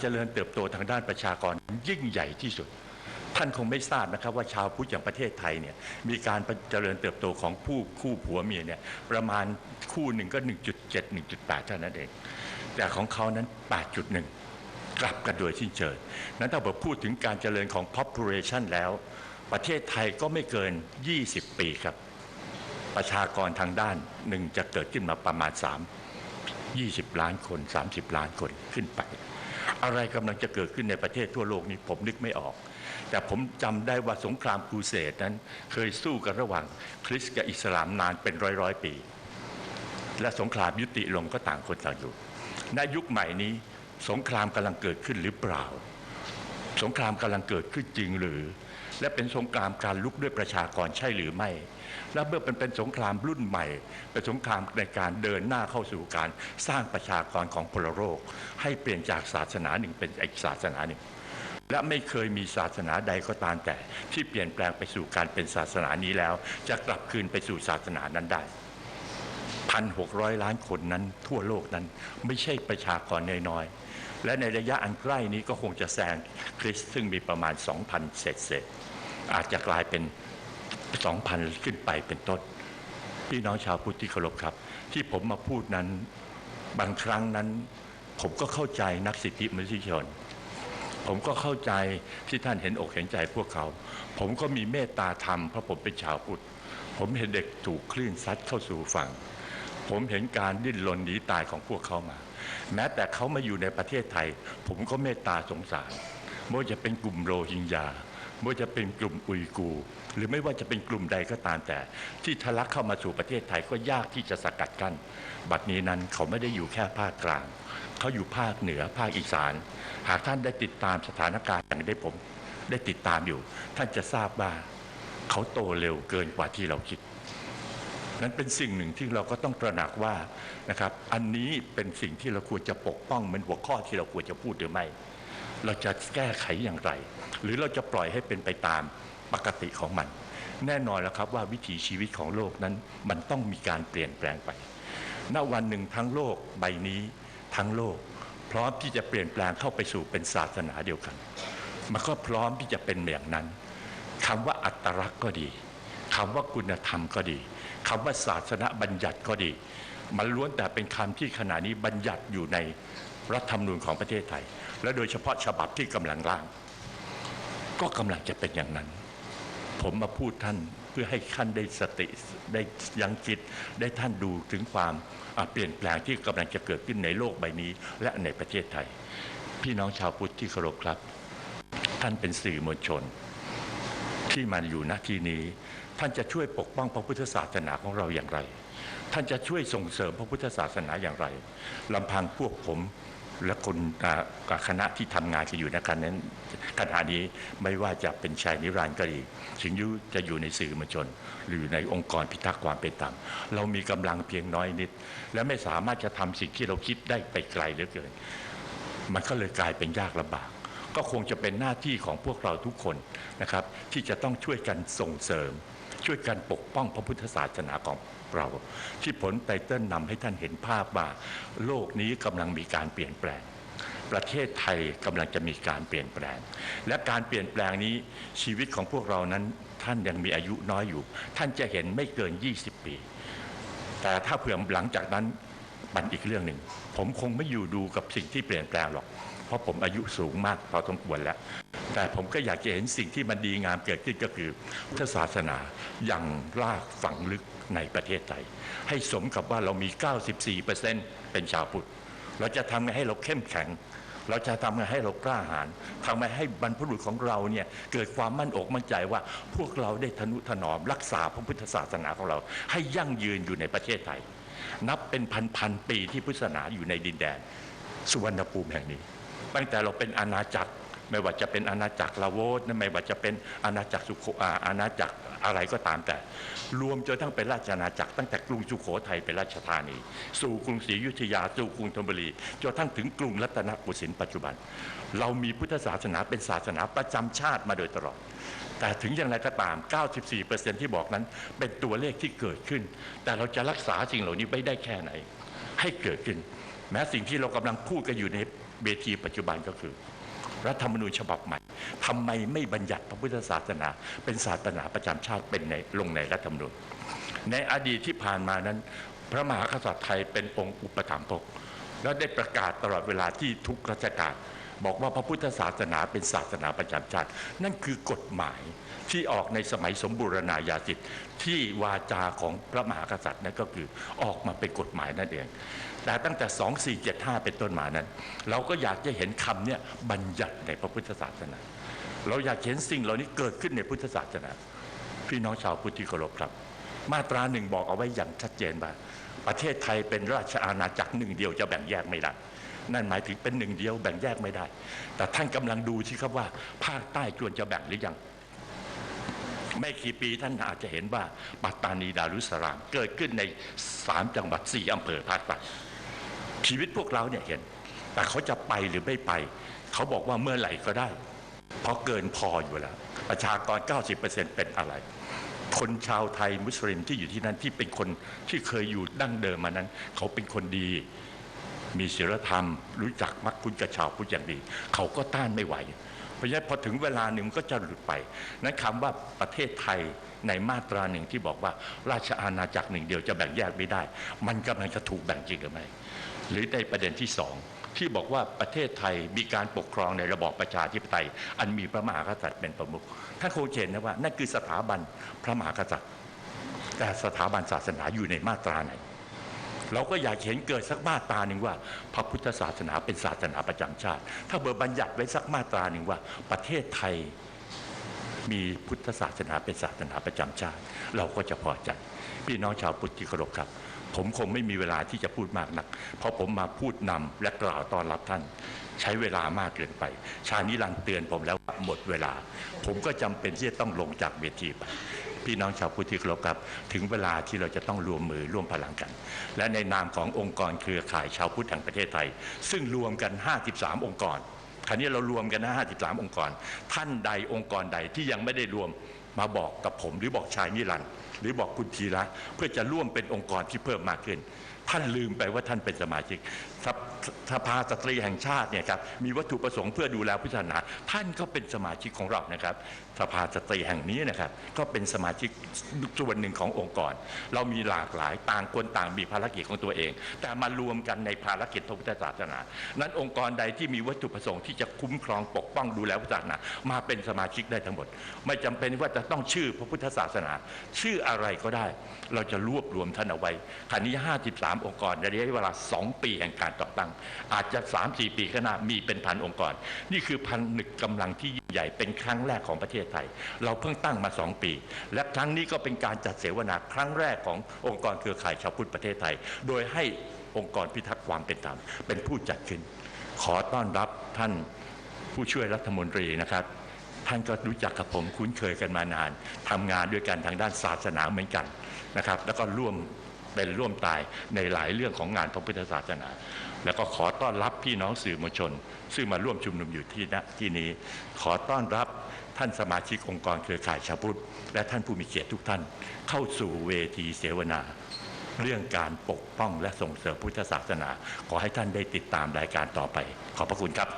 เจริญเติบโตทางด้านประชากรยิ่งใหญ่ที่สุด ท่านคงไม่ทราบนะครับว่าชาวพุทธอย่างประเทศไทยเนี่ยมีการเจริญเติบโตของผู้คู่ผัวเมียเนี่ยประมาณคู่หนึ่งก็ 1.7 1.8 เท่านั้นเอง แต่ของเขานั้น 8.1 กลับกันโดยสิ้นเชิงนั้นถ้าเราพูดถึงการเจริญของ population แล้ว ประเทศไทยก็ไม่เกิน 20 ปีครับ ประชากรทางด้านหนึ่งจะเกิดขึ้นมาประมาณ 3 20 ล้านคน 30 ล้านคนขึ้นไป อะไรกำลังจะเกิดขึ้นในประเทศทั่วโลกนี้ผมนึกไม่ออก แต่ผมจำได้ว่าสงครามครูเสดนั้น เคยสู้กันระหว่างคริสต์กับอิสลามนานเป็นร้อยร้อยปี และสงครามยุติลงก็ต่างคนต่างอยู่ในยุคใหม่นี้สงครามกำลังเกิดขึ้นหรือเปล่า สงครามกำลังเกิดขึ้นจริงหรือ และเป็นสงครามการลุกด้วยประชากรใช่หรือไม่ และเมื่อเป็นเป็นสงครามรุ่นใหม่ เป็นสงครามในการเดินหน้าเข้าสู่การสร้างประชากรของพลโลกให้เปลี่ยนจากศาสนาหนึ่งเป็นอีกศาสนาหนึ่งและไม่เคยมีศาสนาใดก็ตามแต่ ที่เปลี่ยนแปลงไปสู่การเป็นศาสนานี้แล้ว จะกลับคืนไปสู่ศาสนานั้นได้พันหกร้อยล้านคนนั้นทั่วโลกนั้นไม่ใช่ประชากรน้อยๆและในระยะอันใกล้นี้ก็คงจะแซงคริสต์ซึ่งมีประมาณ 2,000 เศษเศษ อาจจะกลายเป็น 2,000 ขึ้นไปเป็นต้น พี่น้องชาวพุทธที่เคารพครับ ที่ผมมาพูดนั้นบางครั้งนั้น ผมก็เข้าใจนักสิทธิมนุษยชน ผมก็เข้าใจที่ท่านเห็นอกเห็นใจพวกเขา ผมก็มีเมตตาธรรมเพราะผมเป็นชาวพุทธผมเห็นเด็กถูกคลื่นซัดเข้าสู่ฝั่ง ผมเห็นการดิ้นรนหนีตายของพวกเขามา แม้แต่เขามาอยู่ในประเทศไทย ผมก็เมตตาสงสารไม่ว่าจะเป็นกลุ่มโรฮิงญา ว่าจะเป็นกลุ่มอุยกูร์หรือไม่ว่าจะเป็นกลุ่มใดก็ตามแต่ ที่ทะลักเข้ามาสู่ประเทศไทยก็ยากที่จะสกัดกั้น บัดนี้นั้นเขาไม่ได้อยู่แค่ภาคกลาง เขาอยู่ภาคเหนือภาคอีสาน หากท่านได้ติดตามสถานการณ์อย่างได้ผม ได้ติดตามอยู่ ท่านจะทราบว่าเขาโตเร็วเกินกว่าที่เราคิดนั้นเป็นสิ่งหนึ่งที่เราก็ต้องตระหนักว่านะครับ อันนี้เป็นสิ่งที่เราควรจะปกป้องเหมือนหัวข้อที่เราควรจะพูดหรือไม่ เราจะแก้ไขอย่างไร หรือเราจะปล่อยให้เป็นไปตามปกติของมัน แน่นอนแล้วครับว่าวิถีชีวิตของโลกนั้นมันต้องมีการเปลี่ยนแปลงไปณวันหนึ่งทั้งโลกใบนี้ทั้งโลก พร้อมที่จะเปลี่ยนแปลงเข้าไปสู่เป็นศาสนาเดียวกัน มันก็พร้อมที่จะเป็นอย่างนั้นคำว่าอัตลักษณ์ก็ดีคำว่าคุณธรรมก็ดีคำว่าศาสนาบัญญัติก็ดี มันล้วนแต่เป็นคำที่ขณะนี้บัญญัติอยู่ในรัฐธรรมนูญของประเทศไทย และโดยเฉพาะฉบับที่กำลังร่าง ก็กำลังจะเป็นอย่างนั้น ผมมาพูดท่านเพื่อให้ท่านได้สติได้ยังจิตได้ท่านดูถึงความเปลี่ยนแปลงที่กำลังจะเกิดขึ้นในโลกใบนี้ และในประเทศไทย พี่น้องชาวพุทธที่เคารพครับ ท่านเป็นสื่อมวลชน ที่มาอยู่ณที่นี้ ท่านจะช่วยปกป้องพระพุทธศาสนาของเราอย่างไร ท่านจะช่วยส่งเสริมพระพุทธศาสนาอย่างไรลำพังพวกผม และคนกับคณะที่ทำงานกันอยู่ในการนั้นขณะนี้ไม่ว่าจะเป็นชายนิรันดร์ก็ดีถึงยุจะอยู่ในสื่อมวลชน หรือในองค์กรพิทักษ์ความเป็นธรรมเรามีกำลังเพียงน้อยนิด และไม่สามารถจะทำสิ่งที่เราคิดได้ไปไกลเหลือเกิน มันก็เลยกลายเป็นยากลำบากก็คงจะเป็นหน้าที่ของพวกเราทุกคนนะครับ ที่จะต้องช่วยกันส่งเสริม ช่วยกันปกป้องพระพุทธศาสนาของ เรา ที่ผลไตเติ้ลนำให้ท่านเห็นภาพว่าโลกนี้กำลังมีการเปลี่ยนแปลง ประเทศไทยกำลังจะมีการเปลี่ยนแปลง และการเปลี่ยนแปลงนี้ชีวิตของพวกเรานั้นท่านยังมีอายุน้อยอยู่ ท่านจะเห็นไม่เกิน 20 ปี แต่ถ้าเผื่อหลังจากนั้นมันอีกเรื่องหนึ่ง ผมคงไม่อยู่ดูกับสิ่งที่เปลี่ยนแปลงหรอก เพราะผมอายุสูงมากพอสมควรแล้ว แต่ผมก็อยากจะเห็นสิ่งที่มันดีงามเกิดขึ้นก็คือพุทธศาสนาอย่างรากฝังลึกในประเทศไทย ให้สมกับว่าเรามี 94%เป็นชาวพุทธ เราจะทำไงให้เราเข้มแข็ง เราจะทำไงให้เรากล้าหาญทำไงให้บรรพบุรุษของเราเนี่ยเกิดความมั่นอกมั่นใจว่าพวกเราได้ทนุถนอมรักษาพระพุทธศาสนาของเรา ให้ยั่งยืนอยู่ในประเทศไทย นับเป็นพันพันๆปีที่พุทธศาสนาอยู่ในดินแดน สุวรรณภูมิแห่งนี้ ตั้งแต่เราเป็นอาณาจักร ไม่ว่าจะเป็นอาณาจักรลาโวสไม่ว่าจะเป็นอาณาจักรสุโขอาณาจักรอะไรก็ตามแต่ รวมจนทั้งเป็นราชอาณาจักรตั้งแต่กรุงสุโขทัยเป็นราชธานี สู่กรุงศรีอยุธยาสู่กรุงธนบุรีจนทั้งถึงกรุงรัตนโกสินทร์ปัจจุบัน เรามีพุทธศาสนาเป็นศาสนาประจำชาติมาโดยตลอดแต่ถึงอย่างไรก็ตาม 94%ที่บอกนั้นเป็นตัวเลขที่เกิดขึ้น แต่เราจะรักษาสิ่งเหล่านี้ไว้ได้แค่ไหน ให้เกิดขึ้น แม้สิ่งที่เรากำลังพูดกันอยู่ในเวทีปัจจุบันก็คือ รัฐธรรมนูญฉบับใหม่ทำไมไม่บัญญัติพระพุทธศาสนา เป็นศาสนาประจำชาติเป็นในลงในรัฐธรรมนูญ ในอดีตที่ผ่านมานั้น พระมหากษัตริย์ไทยเป็นองค์อุปถัมภกและได้ประกาศตลอดเวลาที่ทุกราชการบอกว่าพระพุทธศาสนาเป็นศาสนาประจำชาติ นั่นคือกฎหมายที่ออกในสมัยสมบูรณาญาสิทธิ์ที่วาจาของพระมหากษัตริย์นั่นก็คือออกมาเป็นกฎหมายนั่นเอง แต่ตั้งแต่ 2475 เป็นต้นมานั้น เราก็อยากจะเห็นคำเนี้ยบัญญัติในพระพุทธศาสนา เราอยากเห็นสิ่งเหล่านี้เกิดขึ้นในพุทธศาสนา พี่น้องชาวพุทธที่เคารพครับ มาตราหนึ่งบอกเอาไว้อย่างชัดเจนว่าประเทศไทยเป็นราชอาณาจักรหนึ่งเดียวจะแบ่งแยกไม่ได้นั่นหมายถึงเป็นหนึ่งเดียวแบ่งแยกไม่ได้ แต่ท่านกำลังดูที่ครับว่า ภาคใต้ควรจะแบ่งหรือยัง ไม่กี่ปีท่านอาจจะเห็นว่าปัตตานีดารุสสลาม เกิดขึ้นในสามจังหวัดสี่อำเภอภาคใต้ ชีวิตพวกเราเนี่ยเห็น แต่เขาจะไปหรือไม่ไป เขาบอกว่าเมื่อไหร่ก็ได้ เพราะเกินพออยู่แล้ว ประชากร 90%เป็นอะไร คนชาวไทยมุสลิมที่อยู่ที่นั่นที่เป็นคนที่เคยอยู่ดั้งเดิมมานั้น เขาเป็นคนดีมีศีลธรรม รู้จักมักคุ้นกับชาวพุทธอย่างดี เขาก็ต้านไม่ไหว เพราะฉะนั้นพอถึงเวลาหนึ่งก็จะหลุดไป นั้นคำว่าประเทศไทยในมาตราหนึ่งที่บอกว่า ราชอาณาจักรหนึ่งเดียวจะแบ่งแยกไม่ได้ มันกำลังจะถูกแบ่งจริงหรือไม่ หรือในประเด็นที่สองที่บอกว่าประเทศไทยมีการปกครองในระบอบประชาธิปไตย อันมีพระมหากษัตริย์เป็นประมุขท่านคงเห็นนะว่า นั่นคือสถาบันพระมหากษัตริย์ แต่สถาบันศาสนาอยู่ในมาตราไหน เราก็อยากเห็นเกิดสักมาตราหนึ่งว่า พระพุทธศาสนาเป็นศาสนาประจำชาติ ถ้าเบอร์บัญญัติไว้สักมาตราหนึ่งว่า ประเทศไทยมีพุทธศาสนาเป็นศาสนาประจำชาติ เราก็จะพอใจพี่น้องชาวพุทธที่เคารพครับ ผมคงไม่มีเวลาที่จะพูดมากนัก เพราะผมมาพูดนำและกล่าวต้อนรับท่าน ใช้เวลามากเกินไป ชานิรันเตือนผมแล้วว่าหมดเวลา ผมก็จำเป็นที่จะต้องลงจากเวทีไปพี่น้องชาวพุทธที่เครพครับ ถึงเวลาที่เราจะต้องรวมมือร่วมพลังกัน และในนามขององค์กรเครือข่ายชาวพุทธแห่งประเทศไทย ซึ่งรวมกัน 53 องค์กรคราวนี้เรารวมกันนะ53 องค์กร ท่านใดองค์กรใดที่ยังไม่ได้รวมมาบอกกับผมหรือบอกชายนิรันดร์ หรือบอกคุณธีระเพื่อจะร่วมเป็นองค์กรที่เพิ่มมากขึ้น ท่านลืมไปว่าท่านเป็นสมาชิกสภาสตรีแห่งชาติเนี่ยครับมีวัตถุประสงค์เพื่อดูแลพุทธศาสนา ท่านก็เป็นสมาชิกของเรานะครับ สภาสตรีแห่งนี้นะครับก็เป็นสมาชิกส่วนหนึ่งขององค์กร เรามีหลากหลายต่างคนต่างมีภารกิจของตัวเอง แต่มารวมกันในภารกิจพระพุทธศาสนา นั้นองค์กรใดที่มีวัตถุประสงค์ที่จะคุ้มครองปกป้องดูแลพุทธศาสนา มาเป็นสมาชิกได้ทั้งหมด ไม่จำเป็นว่าจะต้องชื่อพระพุทธศาสนา ชื่ออะไรก็ได้ เราจะรวบรวมท่านเอาไว้คราวนี้53องค์กรระยะเวลา 2 ปีแห่งการต่อตั้ง อาจจะ 3-4 ปีข้างหน้ามีเป็นพันองค์กร นี่คือพันหนึกกำลังที่ยิ่งใหญ่เป็นครั้งแรกของประเทศไทย เราเพิ่งตั้งมา 2 ปี และครั้งนี้ก็เป็นการจัดเสวนาครั้งแรกขององค์กรเครือข่ายชาวพุทธประเทศไทย โดยให้องค์กรพิทักษ์ความเป็นธรรมเป็นผู้จัดขึ้น ขอต้อนรับท่านผู้ช่วยรัฐมนตรีนะครับท่านก็รู้จักกับผมคุ้นเคยกันมานานทำงานด้วยกันทางด้านศาสนาเหมือนกันนะครับ แล้วก็ร่วม เป็นร่วมตายในหลายเรื่องของงานพระพุทธศาสนา แล้วก็ขอต้อนรับพี่น้องสื่อมวลชน ซึ่งมาร่วมชุมนุมอยู่ที่ณที่นี้ ขอต้อนรับท่านสมาชิกองค์กรเครือข่ายชาวพุทธและท่านผู้มีเกียรติทุกท่าน เข้าสู่เวทีเสวนา เรื่องการปกป้องและส่งเสริมพุทธศาสนา ขอให้ท่านได้ติดตามรายการต่อไป ขอบพระคุณครับ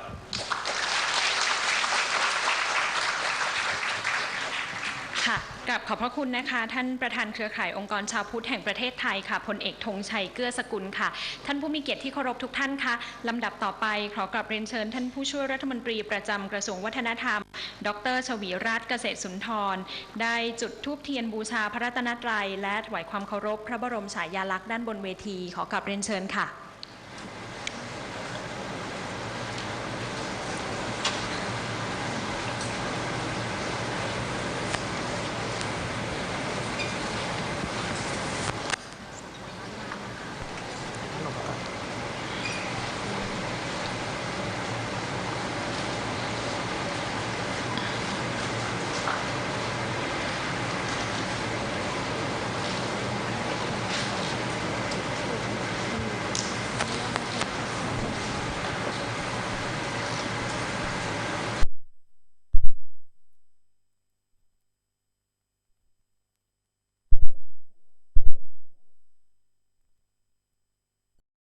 ค่ะกลับขอบพระคุณนะคะ ท่านประธานเครือข่ายองค์กรชาวพุทธแห่งประเทศไทยค่ะพลเอกธงชัยเกื้อสกุลค่ะ ท่านผู้มีเกียรติที่เคารพทุกท่านค่ะลำดับต่อไปขอกลับเรียนเชิญ ท่านผู้ช่วยรัฐมนตรีประจำกระทรวงวัฒนธรรม ดร ชวีรัตน์เกษตรสุนทร ได้จุดธูปเทียนบูชาพระรัตนตรัย และถวายความเคารพ พระบรมฉายาลักษณ์ด้านบนเวที ขอกลับเรียนเชิญค่ะ